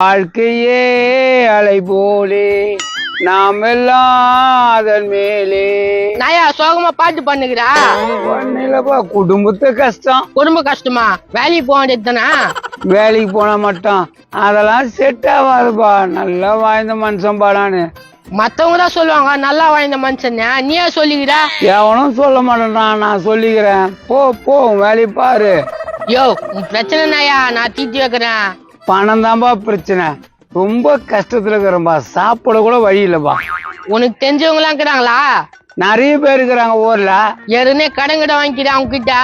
வாழ்க்கையே அலை போலே நாம் எல்லாம் அதன் மேலே. நாயா சோகமா பாட்டு பண்ணுகிறா ஒன்னிலப்பா குடும்பத்து கஷ்டம். குடும்ப கஷ்டமா? வேலைக்கு போக வேண்டியது தானே? வேலைக்கு போனா மட்டும். அதெல்லாம் செட் ஆகாதுப்பா. நல்லா வாய்ந்த மனுஷன் பாடான்னு மத்தவங்க தான் சொல்லுவாங்க நல்லா வாழ்ந்த மனுஷன் நீயே சொல்லிக்கிறா? எவனும் சொல்ல மாட்டேன்றான் நான் சொல்லிக்கிறேன். போ போ வேலையை பாரு. யோ பிரச்சனை நாயா? நான் தீர்த்து வைக்கிறேன். பணம் தான்ப்பா பிரச்சனை. ரொம்ப கஷ்டத்துல இருக்கிறேன்பா. சாப்பிட கூட வழி இல்லப்பா. உனக்கு தெரிஞ்சவங்க எல்லாம் இருக்கிறாங்களா? நிறைய பேர் இருக்கிறாங்க ஊர்ல. ஏற்கனவே கடன் கிட்ட வாங்கிக்கிறேன் அவங்க கிட்ட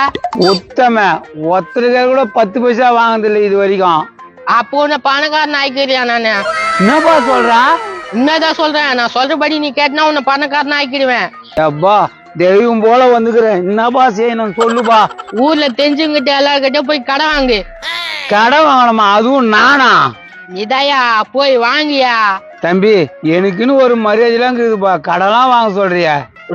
உத்தம ஒருத்தருக்கு கூட பத்து பைசா வாங்குறது இல்லை இது வரைக்கும். அப்போ உன்னை பணக்காரன் ஆக்கிறியா நானு? என்னப்பா சொல்றான் உண்மைதான் சொல்றேன். நான் சொல்றபடி நீ கேட்டினா உன்னை பணக்காரன் ஆக்கிடுவேன். அப்பா தெய்வம் போல வந்துக்கிறேன். என்னப்பா செய்யணும்? சொல்லுப்பா. ஊர்ல தெரிஞ்சவங்கிட்ட எல்லார்கிட்ட போய் கடன் வாங்கு. கடை வாங்கணுமா? அதுவும் நானா? இதாயா போய் வாங்கியா. தம்பி எனக்குன்னு ஒரு மரியாதைலாம் இருக்குதுப்பா. கடைலாம் வாங்க சொல்றிய?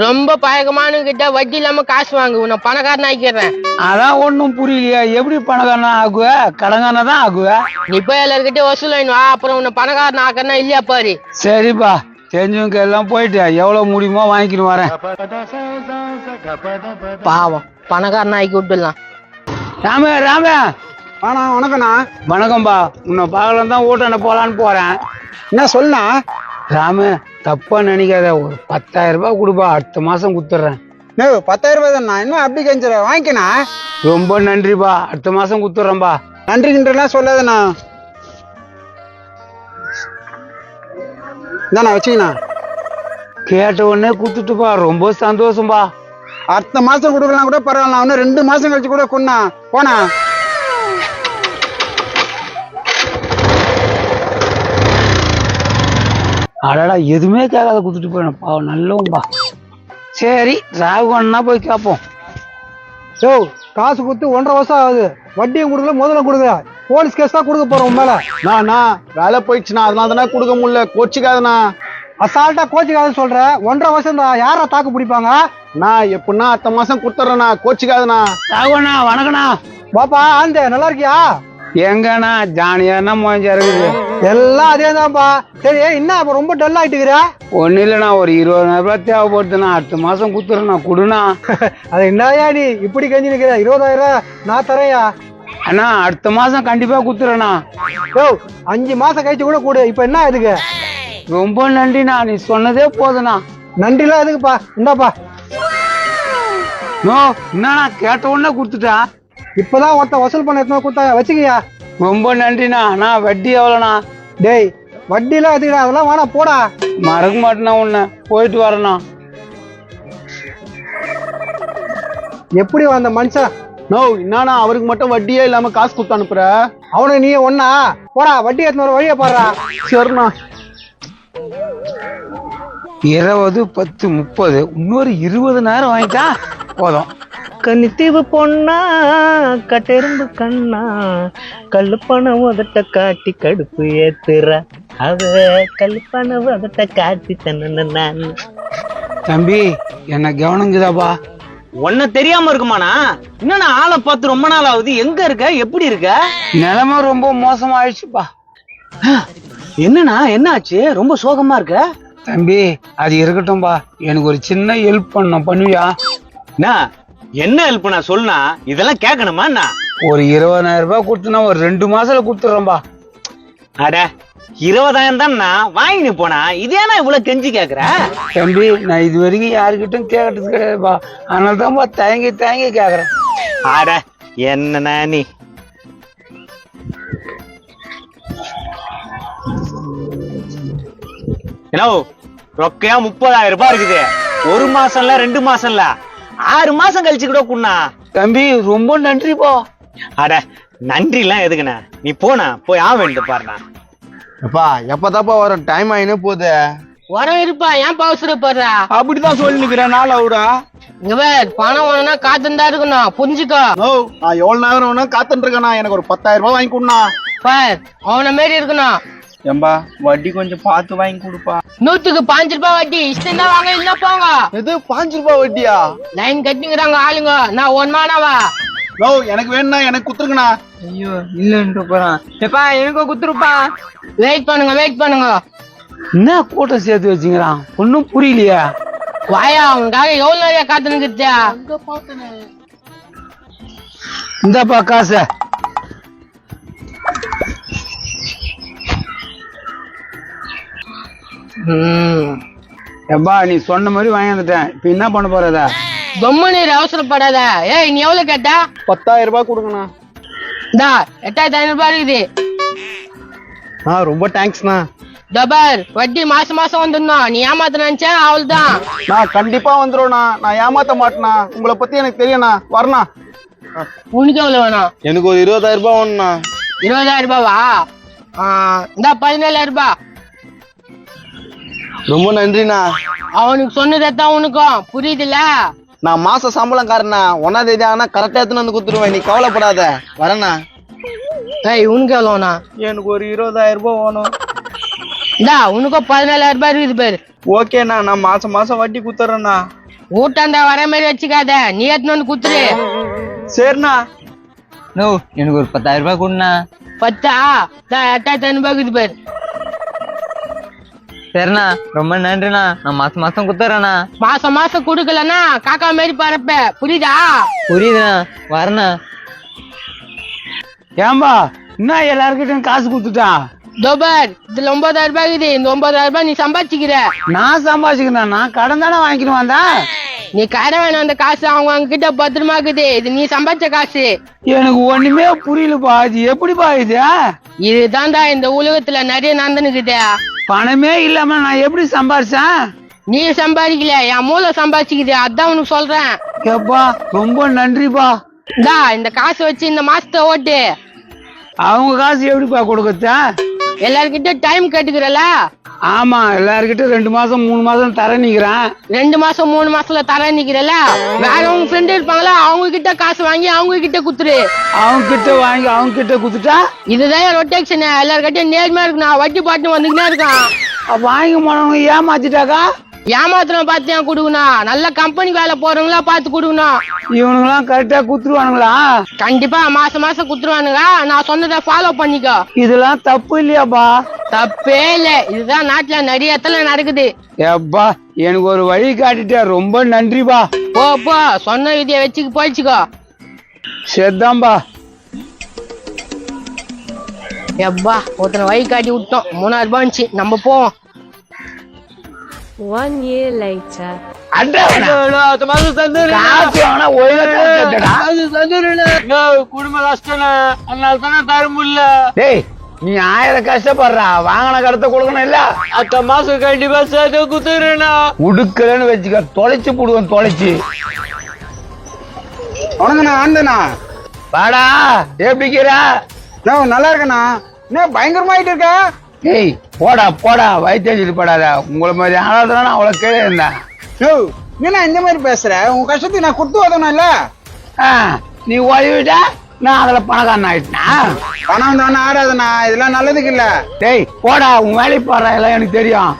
ரொம்ப பழக்கமான கிட்ட வட்டி இல்லாம காசு வாங்கு. உன்னை பணக்காரன் ஆக்கிடுறேன். அதான் ஒன்றும் புரியலையா. எப்படி பணக்காரனா ஆகுவ கடங்காரனா தான் ஆகுவ நீ போய் எல்லார்கிட்ட வசூல் வாங்கினு வா. அப்புறம் உன்னை பணக்காரன் ஆக்கறனா இல்லையா பாரு. சரிப்பா. தெரிஞ்சவங்க எல்லாம் போயிட்டு எவ்வளவு முடியுமோ வாங்கிக்கிட்டு வரேன். பாவம். பணக்காரன் ஆக்கி விட்டுலாம் ராமே ராமே. ஆனா வணக்கண்ணா வணக்கம்பா. உன்னை பார்க்கலாம் தான் ஊட்டாண்ட போலான்னு போறேன். என்ன சொல்லுண்ணா? ராமு தப்பா நினைக்காத. ஒரு பத்தாயிரம் ரூபாய் கொடுப்பா. அடுத்த மாசம் குத்துறேன். நோ பத்தாயிரம் ரூபாய் தானே? என்ன அப்படி கெஞ்சுற? வாங்கிக்கண்ணா. ரொம்ப நன்றிப்பா. அடுத்த மாசம் குத்துறேன்பா. நன்றிகின்றலாம் சொல்லாதண்ணா. இந்தாண்ணா வச்சுக்கண்ணா. கேட்ட உடனே குத்துட்டுப்பா. ரொம்ப சந்தோஷம்பா. அடுத்த மாசம் கொடுக்கலாம் கூட பரவாயில்ல. இன்னும் ரெண்டு மாசம் கழிச்சு கூட கொண்டா போனா அடடா எதுவுமே கேட்காத குத்துட்டு போயிடும். பாவம் நல்லவன்பா. சரி ராகுவன்னா போய் கேட்போம். யோ காசு கொடுத்து ஒன்றரை வருஷம் ஆகுது. வட்டியும் கொடுக்கல முதல்ல கொடுக்கல. போலீஸ் கேஸ் தான் கொடுக்க போறோம் மேல. நானா வேலை போயிடுச்சுண்ணா. அதனால தானே கொடுக்க முடியல. கோச்சிக்காதண்ணா. அசால்ட்டா கோச்சுக்காத சொல்ற. ஒன்றரை வருஷம் தான் யாரா தாக்கு பிடிப்பாங்க? நான் எப்படின்னா அடுத்த மாசம் கொடுத்துட்றேண்ணா. கோச்சிக்காதண்ணா. ராகுவண்ணா வணக்கண்ணா. பாப்பா ஆந்தே நல்லா இருக்கியா? எங்கண்ணா ஜானியானா மோஞ்சா இருக்குது. எல்லாம் அதே தான்ப்பா சரி என்ன இப்ப ரொம்ப டல் ஆயிட்டுக்கிற? ஒன்றும் இல்லைண்ணா ஒரு இருபதாயிரம் ரூபாய் தேவைப்படுதுண்ணா அடுத்த மாசம் குத்துறேண்ணா கொடுண்ணா. அது என்னயா நீ? இப்படி கஞ்சி நிக்கிற? இருபதாயிரம் ரூபாய் நான் தரேன்யா? அண்ணா அடுத்த மாசம் கண்டிப்பா குத்துறேண்ணா. யோ அஞ்சு மாசம் கழிச்சு கூட கூடு. இப்ப என்ன இதுக்கு? ரொம்ப நன்றிண்ணா நீ சொன்னதே போதுண்ணா. நன்றிலாம் எதுக்குப்பா? இந்தாப்பா. நோ என்னண்ணா கேட்ட உடனே கொடுத்துட்டா? இப்பதான் ஒருத்தன் வசூல் பண்ண எத்தனை கொடுத்தா வச்சுக்கியா? ரொம்ப நன்றிண்ணா. அண்ணா வட்டி எவ்வளோண்ணா? டேய் வட்டிலாம் எதுக்குடா? அதெல்லாம் வேணாம் போடா. மறக்க மாட்டேண்ணா உன்னை. போயிட்டு வரேண்ணா. எப்படி அந்த மனுஷன்? நோ என்னண்ணா அவருக்கு மட்டும் வட்டியே இல்லாம காசு கொடுத்து அனுப்புற? அவனை நீ ஒன்னா? போடா வட்டி ஒரு வழியை பாடுறா. சரிண்ணா. இருபது பத்து முப்பது இன்னொரு இருபது நேரம் வாங்கிட்டா போதும். கன்னித்தீவு பொண்ணா கட்டெரும்பு கண்ணா கல்லுப்பண உதட்ட காட்டி கடுப்பு ஏத்துற அவ. கல்லுப்பண உதட்ட காட்டி தன்ன நான். தம்பி என்ன கவனிங்குதாப்பா ஒன்ன தெரியாம இருக்குமாண்ணா? என்னண்ணா ஆளை பார்த்து ரொம்ப நாள் ஆகுது எங்க இருக்க? எப்படி இருக்க? நிலைமை ரொம்ப மோசமாயிடுச்சுப்பா. என்னண்ணா என்ன ஆச்சு ரொம்ப சோகமா இருக்க? தம்பி அது இருக்கட்டும்பா. எனக்கு ஒரு சின்ன ஹெல்ப் பண்ணணும். பண்ணுவியா? அண்ணா, என்ன ஹெல்ப் நான் சொல்லுனா இதெல்லாம் கேட்கணுமா அண்ணா ஒரு இருபதாயிரம் ரூபாய் கொடுத்துனா ஒரு ரெண்டு மாசத்துல கொடுத்துட்றேன்பா. அட இருபதாயிரம் தான்ண்ணா வாங்கினு போனா இதேனா இவ்வளவு கெஞ்சி கேக்குற? தம்பி நான் இது வரைக்கும் யாருக்கிட்டும் கேட்கறது கிடையாதுப்பா. அதனால தான்ப்பா தயங்கி தயங்கி கேட்கறேன் அட என்னண்ணா நீ? என்ன ரொக்கையா முப்பதாயிரம் ரூபாய் இருக்குது. ஒரு மாசம்ல ரெண்டு மாசம்ல? ஆறு மாசம் கழிச்சு கூட குண்ணா. தம்பி ரொம்ப நன்றிப்பா. அட நன்றி எல்லாம் எதுக்குண்ணா? நீ போனா போய் ஆ வேண்டு பாருண்ணா. எப்பா எப்பதாப்பா வரும்? டைம் ஆயினே போகுது. வரம் இருப்பா ஏன் அவசரப்படுறா அப்படிதான் சொல்லி நிக்கிறேன் நாள் அவரா இங்க பணம் வேணும்னா காத்துந்தா இருக்கணும் புரிஞ்சுக்கோ. நான் எவ்வளவு நேரம் வேணா காத்துட்டு இருக்கேண்ணா எனக்கு ஒரு பத்தாயிரம் ரூபாய் வாங்கி கொடுண்ணா. பார் அவன மாரி இருக்கணும் ஏம்பா வட்டி கொஞ்சம் பார்த்து வாங்கி கொடுப்பா. நூத்துக்கு பாஞ்சு ரூபாய் வட்டி இஷ்டம் தான் வாங்க இல்ல போங்க. எது பாஞ்சு ரூபாய் வட்டியா? லைன் கட்டிங்கிறாங்க ஆளுங்க. நான் ஒன்னானவா நோ எனக்கு வேணும்னா எனக்கு குத்துருங்கண்ணா. ஐயோ இல்லன்ட்டு போறான் எப்பா எனக்கும் குத்துருப்பா. வெயிட் பண்ணுங்க வெயிட் பண்ணுங்க. என்ன கூட்டம் சேர்த்து வச்சுங்கிறான் ஒன்னும் புரியலையே. வாயா உனக்காக எவ்வளவு நிறைய காத்து நிக்கிறியா இந்தாப்பா காசு. எப்பா நீ சொன்ன மாதிரி வாங்கி வந்துட்டேன். இப்ப என்ன பண்ண போறதா நீர் அவசரப்படாத. ஏய் நீ எவ்வளவு கேட்டா? பத்தாயிரம் ரூபாய் கொடுங்கண்ணா. இந்தா எட்டாயிரத்தி ஐநூறு ரூபாய் இருக்குது. ஆ ரொம்ப தேங்க்ஸ்ண்ணா டபர் வட்டி மாசம் மாசம் வந்துடணும் நீ ஏமாத்த நினைச்சா அவள்தான். நான் கண்டிப்பா வந்துடும்ண்ணா நான் ஏமாத்த மாட்டேண்ணா. உங்களை பத்தி எனக்கு தெரியும்ண்ணா. வரண்ணா உனக்கு எவ்வளவு வேணும் எனக்கு ஒரு இருபதாயிரம் ரூபாய் வேணும்ண்ணா. இருபதாயிரம் ரூபாவா? ஆ, இந்தா பதினேழாயிரம் ரூபாய். ரொம்ப நன்றிண்ணா. அவனுக்கு சொன்னதான் உனக்கும். புரியுதுல்ல? நான் மாச சம்பளம்காரண்ணா ஒன்னாம் தேதி ஆனா கரெக்டா எடுத்துன்னு வந்து குத்துருவேன் நீ கவலைப்படாத. வரண்ணா. ஏய் உனக்கு எவ்வளோண்ணா எனக்கு ஒரு இருபதாயிரம் ரூபாய் வேணும். இந்தா உனக்கும் பதினேழாயிரம் ரூபாய் இருக்குது பேரு. ஓகேண்ணா நான் மாசம் மாசம் வட்டி குத்துறேண்ணா. ஊட்டாண்டா வர மாதிரி வச்சுக்காத. நீ எடுத்துன்னு வந்து குத்துரு. சரிண்ணா. நோ எனக்கு ஒரு பத்தாயிரம் ரூபாய் கொடுண்ணா. பத்தா? இந்தா எட்டாயிரத்தி ஐநூறு ரூபாய் இருக்குது பேர். சரிண்ணா ரொம்ப நன்றிண்ணா. நான் மாசம் மாசம் குத்துறேண்ணா மாசம் மாசம் குடுக்கலன்னா காக்கா மாதிரி பறப்ப. புரியுதா? புரியுதுண்ணா. வரண்ணா. ஏம்பா என்ன எல்லாருக்கிட்டும் காசு கொடுத்துட்டான் தோபர் இதுல ஒன்பதாயிரம் ரூபாய் இருக்குது. இந்த ஒன்பதாயிரம் ரூபாய் நீ சம்பாதிச்சுக்கிற. நான் சம்பாதிச்சுக்கிறேன் நான் கடன் தானே வாங்கிக்கணும் வந்தேன் நீ கடை வேணும் அந்த காசு அவங்க அவங்க கிட்ட பத்திரமா இருக்குது. இது நீ சம்பாதிச்ச காசு. எனக்கு ஒண்ணுமே புரியலப்பா. இது எப்படிப்பா இது? இதுதான்டா இந்த உலகத்துல நிறைய நடந்துனுக்குது பணமே இல்லாம நான் எப்படி சம்பாரிச்சேன்? நீ சம்பாதிக்கல என் மூளை சம்பாதிச்சுக்குது. அதான் உனக்கு சொல்றேன். எப்பா ரொம்ப நன்றிப்பா. இந்தா இந்த காசு வச்சு இந்த மாசத்தை ஓட்டு. அவங்க காசு எப்படிப்பா கொடுக்கறதா? எல்லார்கிட்ட டைம் கேட்டுக்கிறல. ஆமா எல்லார்கிட்ட ரெண்டு மாசம் மூணு மாசம் தர நிக்கிறேன். ரெண்டு மாசம் மூணு மாசத்துல தர நிக்கிறல வேற உங்க ஃப்ரெண்ட் இருப்பாங்களா? அவங்க கிட்ட காசு வாங்கி அவங்க கிட்ட குத்துரு. அவங்க கிட்ட வாங்கி அவங்க கிட்ட குத்துட்டா? இதுதான் ரொட்டேஷன் எல்லார்கிட்டயும் நேர்மையா இருக்கு நான் வட்டி பாட்டு வந்துக்கினே இருக்கான். வாங்கி போனவங்க ஏமாத்திட்டாக்கா? ஏமாத்திரம் பார்த்து ஏன் கொடுக்கணும் நல்ல கம்பெனி வேலை போறவங்களா பார்த்து கொடுக்கணும் இவனுங்களாம் கரெக்டா குத்துருவானுங்களா? கண்டிப்பா மாசம் மாசம் குத்துருவானுங்க. நான் சொன்னதை ஃபாலோ பண்ணிக்கோ. இதெல்லாம் தப்பு இல்லையாப்பா? தப்பே இல்ல. இதுதான் நாட்டுல நிறைய இடத்துல நடக்குது. எப்பா எனக்கு ஒரு வழி காட்டிட்ட. ரொம்ப நன்றிப்பா. போ போ. சொன்ன விதிய வச்சுக்கு போயிடுச்சுக்கோ சரிதான்பா. எப்பா ஒருத்தனை வழி காட்டி விட்டோம். மூணாயிரம் ரூபாய் இருந்துச்சு. நம்ம போவோம். One year later. குடும்ப கஷ்டம் அதனால தானே தர முடியல டேய் நீ ஆயிரம் கஷ்டப்படுறா. வாங்கின கடத்தை கொடுக்கணும் இல்ல? அத்த மாசம் கண்டிப்பா சேர்த்து குத்துறேண்ணா உடுக்கலன்னு வச்சுக்க தொலைச்சு போடுவேன் தொலைச்சு. வணக்கண்ணா ஆண்டண்ணா வாடா எப்படிக்கிறா நான் நல்லா இருக்கேண்ணா. என்ன பயங்கரமாயிட்டு இருக்க? டேய் போடா போடா வயிற்று படாத உங்களை மாதிரி ஆளாதான் அவ்வளவு கீழே இருந்தேன் யோ என்ன இந்த மாதிரி பேசுற? உன் கஷ்டத்துக்கு நான் கொடுத்து உதவணும் இல்ல? ஆ, நீ ஓய்விட்டா நான் அதுல பணக்காரன் ஆயிட்டா பணம் தானே ஆடாதுண்ணா இதெல்லாம் நல்லதுக்கு இல்ல. டேய் போடா உன் வேலையை பாடுற எல்லாம் எனக்கு தெரியும்.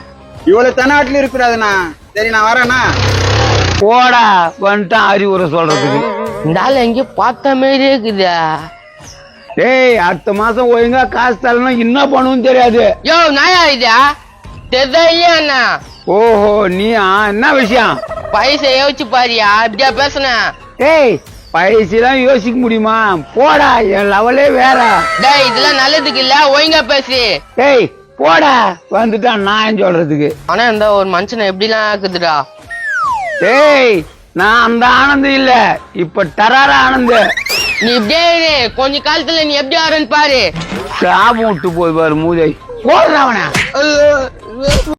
இவ்வளவு தென்னாட்டுல இருக்கக்கூடாதுண்ணா சரி நான் வரேண்ணா. போடா வந்துட்டான் அறிவுரை சொல்றதுக்கு. இந்த ஆள் எங்கேயும் பார்த்த மாதிரி இருக்குது. டேய் அடுத்த மாசம் ஒழுங்கா காசு தரணும் என்ன பண்ணுன்னு தெரியாது. யோ நாயா இதா அண்ணா? ஓஹோ நீ என்ன விஷயம்? பைசா யோசிச்சு பாரியா அப்படியா பேசுனேன் டேய் பைசெல்லாம் யோசிக்க முடியுமா? போடா என் லெவலே வேற. டேய் இதெல்லாம் நல்லதுக்கு இல்ல ஒழுங்கா பேசு. டேய் போடா வந்துட்டான் நான் சொல்றதுக்கு. ஆனா இந்த ஒரு மனுஷனை எப்படிலாம் இருக்குதுடா டேய் நான் அந்த ஆனந்தம் இல்ல இப்ப டரார ஆனந்த நீ இப்படியே இரு. கொஞ்ச காலத்துல நீ எப்படி ஆறன்னு பாரு. சாபம் விட்டு போய் பாரு மூதை போடுறவன